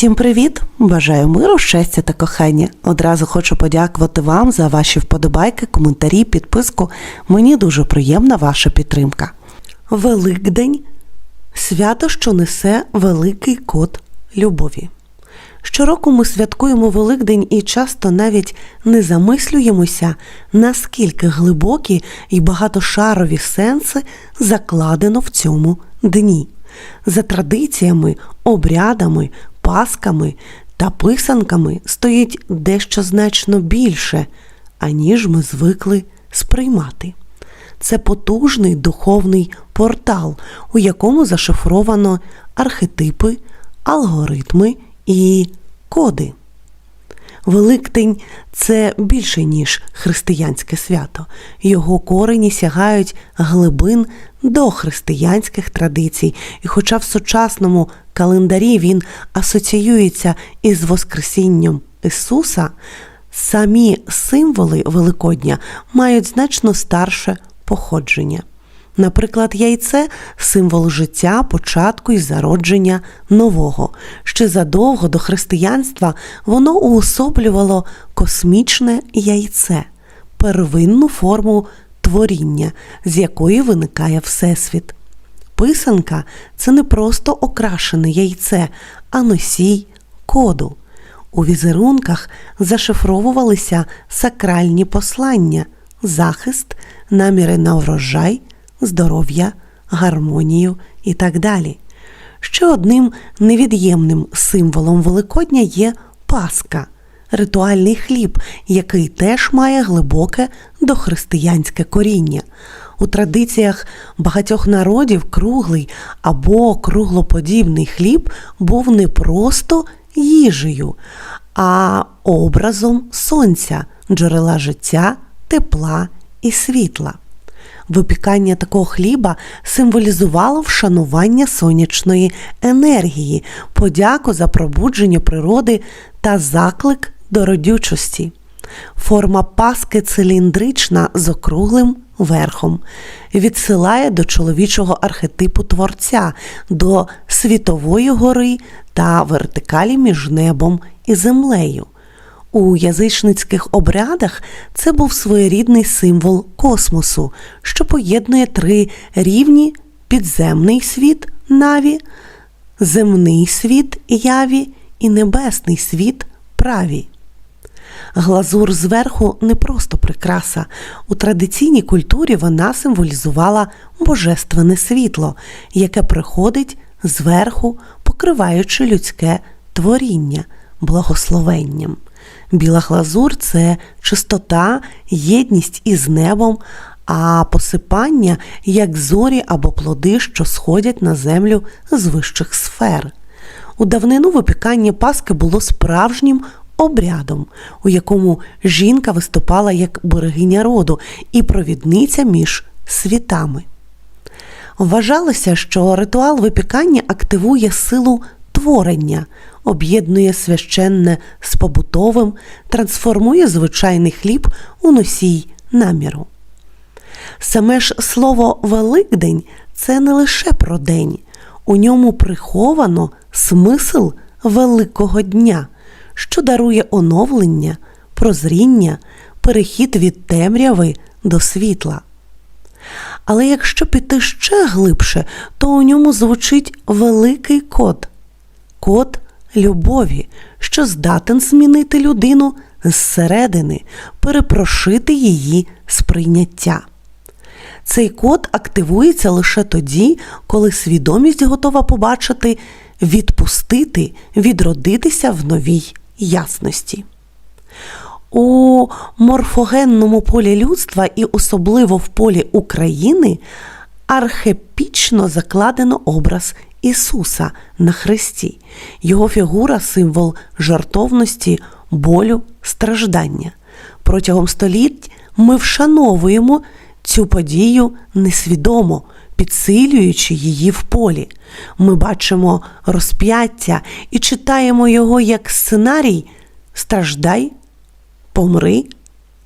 Всім привіт! Бажаю миру, щастя та кохання. Одразу хочу подякувати вам за ваші вподобайки, коментарі, підписку. Мені дуже приємна ваша підтримка. Великдень свято, що несе великий код любові. Щороку ми святкуємо Великдень і часто навіть не замислюємося, наскільки глибокі і багатошарові сенси закладено в цьому дні. За традиціями, обрядами, пасками та писанками стоїть дещо значно більше, аніж ми звикли сприймати. Це потужний духовний портал, у якому зашифровано архетипи, алгоритми і коди. Великдень це більше, ніж християнське свято. Його корені сягають глибин до християнських традицій, і хоча в сучасному календарі він асоціюється із Воскресінням Ісуса, самі символи Великодня мають значно старше походження. Наприклад, яйце символ життя, початку і зародження нового. Ще задовго до християнства воно уособлювало космічне яйце, первинну форму творіння, з якої виникає Всесвіт. Писанка це не просто окрашене яйце, а носій коду. У візерунках зашифровувалися сакральні послання, захист, наміри на врожай здоров'я, гармонію і так далі. Ще одним невід'ємним символом Великодня є Пасха, ритуальний хліб, який теж має глибоке дохристиянське коріння. У традиціях багатьох народів круглий або круглоподібний хліб був не просто їжею, а образом сонця, джерела життя, тепла і світла. Випікання такого хліба символізувало вшанування сонячної енергії, подяку за пробудження природи та заклик до родючості. Форма паски циліндрична з округлим верхом, відсилає до чоловічого архетипу творця, до світової гори та вертикалі між небом і землею. У язичницьких обрядах це був своєрідний символ космосу, що поєднує три рівні підземний світ наві, земний світ яві і небесний світ праві. Глазур зверху не просто прикраса. У традиційній культурі вона символізувала божественне світло, яке приходить зверху, покриваючи людське творіння благословенням. Біла глазур це чистота, єдність із небом, а посипання як зорі або плоди, що сходять на землю з вищих сфер. У давнину випікання Паски було справжнім обрядом, у якому жінка виступала як берегиня роду і провідниця між світами. Вважалося, що ритуал випікання активує силу творення, об'єднує священне з побутовим, трансформує звичайний хліб у носій наміру. Саме ж слово Великдень це не лише про день, у ньому приховано смисл Великого дня, що дарує оновлення, прозріння, перехід від темряви до світла. Але якщо піти ще глибше, то у ньому звучить великий код код любові, що здатен змінити людину зсередини, перепрошити її сприйняття. Цей код активується лише тоді, коли свідомість готова побачити, відпустити, відродитися в новій ясності. У морфогенному полі людства і особливо в полі України архепічно закладено образ Ісуса на Христі. Його фігура символ жартовності, болю, страждання. Протягом століть ми вшановуємо цю подію несвідомо, підсилюючи її в полі. Ми бачимо розп'яття і читаємо його як сценарій страждай, помри,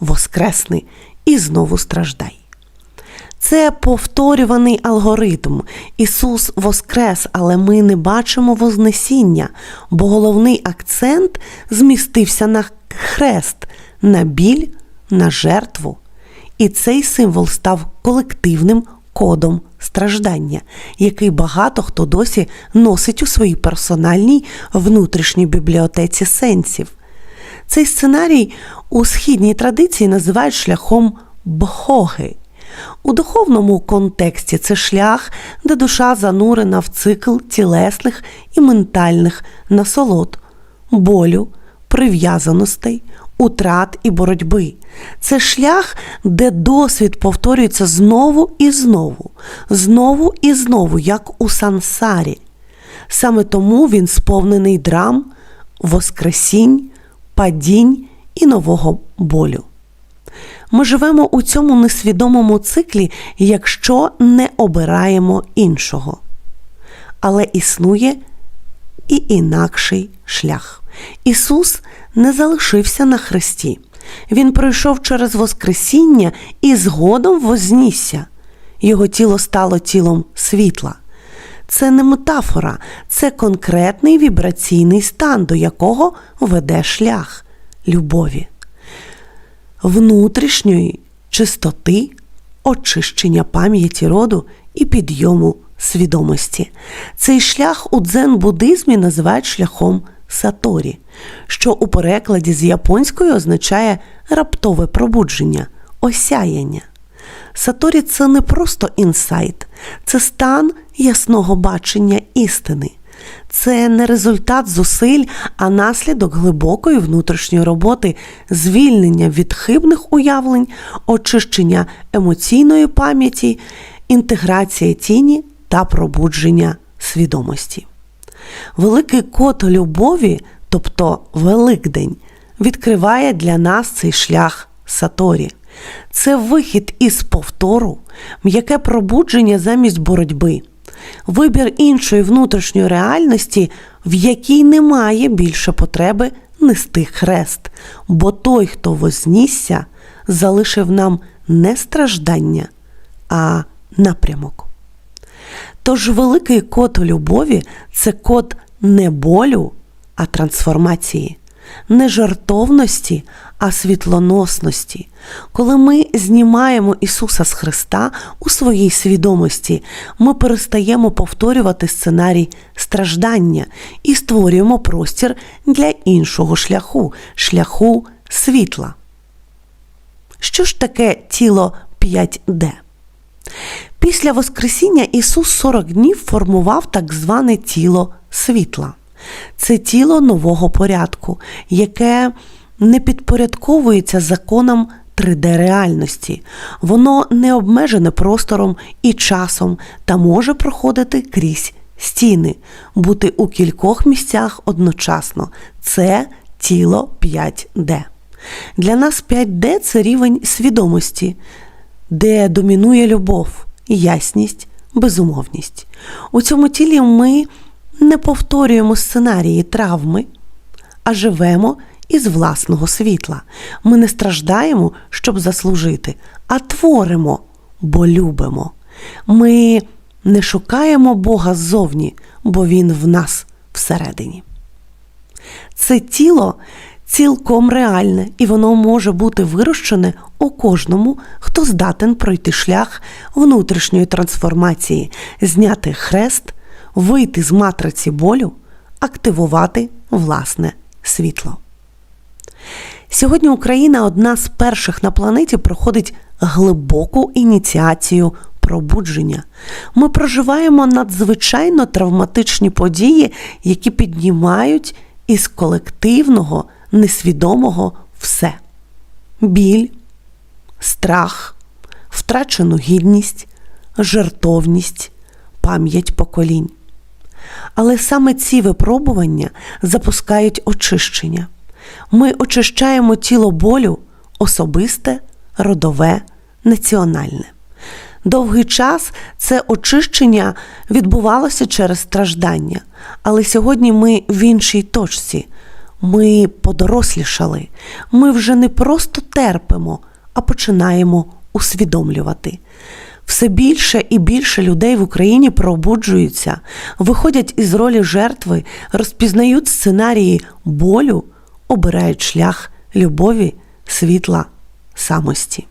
воскресни і знову страждай. Це повторюваний алгоритм. Ісус воскрес, але ми не бачимо Вознесіння, бо головний акцент змістився на хрест, на біль, на жертву. І цей символ став колективним кодом страждання, який багато хто досі носить у своїй персональній внутрішній бібліотеці сенсів. Цей сценарій у східній традиції називають шляхом бхоги. У духовному контексті це шлях, де душа занурена в цикл тілесних і ментальних насолод, болю, прив'язаностей, утрат і боротьби. Це шлях, де досвід повторюється знову і знову, знову і знову, як у сансарі. Саме тому він сповнений драм, воскресінь, падінь і нового болю. Ми живемо у цьому несвідомому циклі, якщо не обираємо іншого. Але існує і інакший шлях. Ісус не залишився на хресті. Він пройшов через Воскресіння і згодом вознісся. Його тіло стало тілом світла. Це не метафора, це конкретний вібраційний стан, до якого веде шлях любові внутрішньої чистоти, очищення пам'яті роду і підйому свідомості. Цей шлях у дзен-буддизмі називають шляхом саторі, що у перекладі з японської означає раптове пробудження, осяяння. Саторі це не просто інсайт, це стан ясного бачення істини. Це не результат зусиль, а наслідок глибокої внутрішньої роботи, звільнення від хибних уявлень, очищення емоційної пам'яті, інтеграція тіні та пробудження свідомості. Великий код любові, тобто Великдень, відкриває для нас цей шлях Саторі. Це вихід із повтору, м'яке пробудження замість боротьби вибір іншої внутрішньої реальності, в якій немає більше потреби нести хрест, бо той, хто вознісся, залишив нам не страждання, а напрямок. Тож великий код любові це код не болю, а трансформації, не жартовності, а світлоносності. Коли ми знімаємо Ісуса з Христа у своїй свідомості, ми перестаємо повторювати сценарій страждання і створюємо простір для іншого шляху шляху світла. Що ж таке тіло 5D? Після Воскресіння Ісус 40 днів формував так зване тіло світла. Це тіло нового порядку, яке не підпорядковується законам 3D-реальності. Воно не обмежене простором і часом та може проходити крізь стіни, бути у кількох місцях одночасно. Це тіло 5D. Для нас 5D це рівень свідомості, де домінує любов, ясність, безумовність. У цьому тілі ми не повторюємо сценарії травми, а живемо із власного світла. Ми не страждаємо, щоб заслужити, а творимо, бо любимо. Ми не шукаємо Бога ззовні, бо Він в нас всередині. Це тіло цілком реальне, і воно може бути вирощене у кожному, хто здатен пройти шлях внутрішньої трансформації, зняти хрест, вийти з матриці болю, активувати власне світло. Сьогодні Україна одна з перших на планеті проходить глибоку ініціацію пробудження. Ми проживаємо надзвичайно травматичні події, які піднімають із колективного, несвідомого все: біль, страх, втрачену гідність, жертовність, пам'ять поколінь. Але саме ці випробування запускають очищення. Ми очищаємо тіло болю особисте, родове, національне. Довгий час це очищення відбувалося через страждання, але сьогодні ми в іншій точці. Ми подорослішали. Ми вже не просто терпимо, а починаємо усвідомлювати. Все більше і більше людей в Україні пробуджуються, виходять із ролі жертви, розпізнають сценарії болю, обирають шлях любові, світла, самості.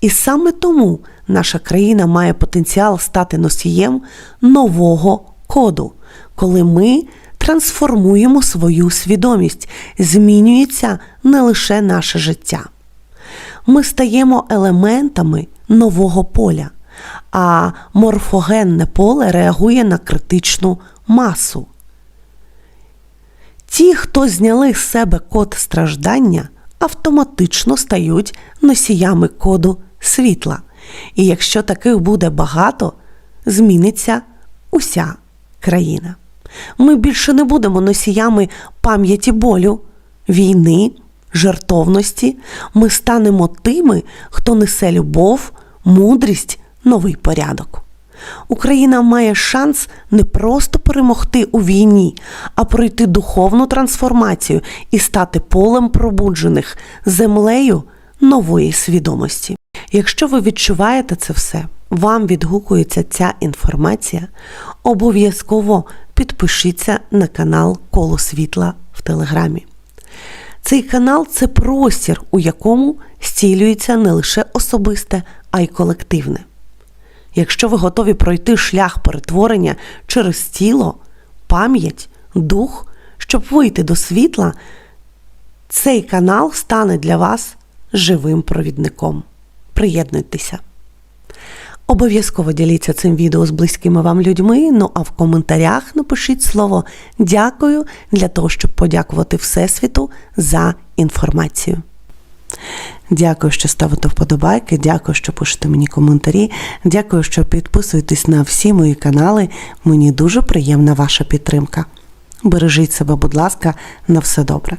І саме тому наша країна має потенціал стати носієм нового коду, коли ми трансформуємо свою свідомість, змінюється не лише наше життя. Ми стаємо елементами нового поля, а морфогенне поле реагує на критичну масу. Ті, хто зняли з себе код страждання, автоматично стають носіями коду світла. І якщо таких буде багато, зміниться уся країна. Ми більше не будемо носіями пам'яті болю, війни, жертовності. Ми станемо тими, хто несе любов, мудрість, новий порядок. Україна має шанс не просто перемогти у війні, а пройти духовну трансформацію і стати полем пробуджених, землею нової свідомості. Якщо ви відчуваєте це все, вам відгукується ця інформація, обов'язково підпишіться на канал Коло Світла в Телеграмі. Цей канал це простір, у якому зцілюється не лише особисте, а й колективне. Якщо ви готові пройти шлях перетворення через тіло, пам'ять, дух, щоб вийти до світла, цей канал стане для вас живим провідником. Приєднуйтеся. Обов'язково діліться цим відео з близькими вам людьми. Ну а в коментарях напишіть слово дякую для того, щоб подякувати Всесвіту за інформацію. Дякую, що ставите вподобайки. Дякую, що пишете мені коментарі. Дякую, що підписуєтесь на всі мої канали. Мені дуже приємна ваша підтримка. Бережіть себе, будь ласка, на все добре.